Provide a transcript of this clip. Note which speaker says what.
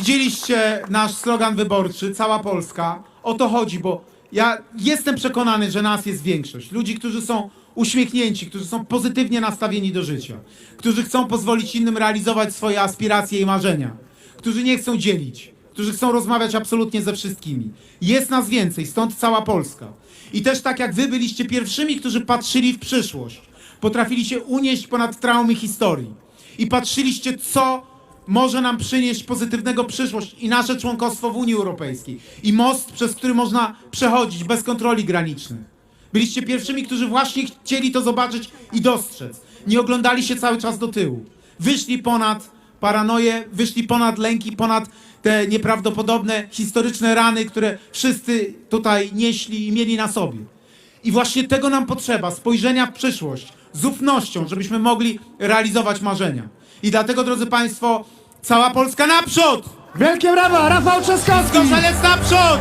Speaker 1: Widzieliście nasz slogan wyborczy, cała Polska. O to chodzi, bo ja jestem przekonany, że nas jest większość. Ludzi, którzy są uśmiechnięci, którzy są pozytywnie nastawieni do życia, którzy chcą pozwolić innym realizować swoje aspiracje i marzenia, którzy nie chcą dzielić, którzy chcą rozmawiać absolutnie ze wszystkimi. Jest nas więcej, stąd cała Polska. I też tak jak wy byliście pierwszymi, którzy patrzyli w przyszłość, potrafili się unieść ponad traumy historii i patrzyliście, co może nam przynieść pozytywnego przyszłość i nasze członkostwo w Unii Europejskiej i most, przez który można przechodzić bez kontroli granicznych. Byliście pierwszymi, którzy właśnie chcieli to zobaczyć i dostrzec. Nie oglądali się cały czas do tyłu. Wyszli ponad paranoję, wyszli ponad lęki, ponad te nieprawdopodobne historyczne rany, które wszyscy tutaj nieśli i mieli na sobie. I właśnie tego nam potrzeba, spojrzenia w przyszłość, z ufnością, żebyśmy mogli realizować marzenia. I dlatego, drodzy Państwo, cała Polska naprzód!
Speaker 2: Wielkie brawa, Rafał Trzaskowski!
Speaker 1: Korzelec naprzód!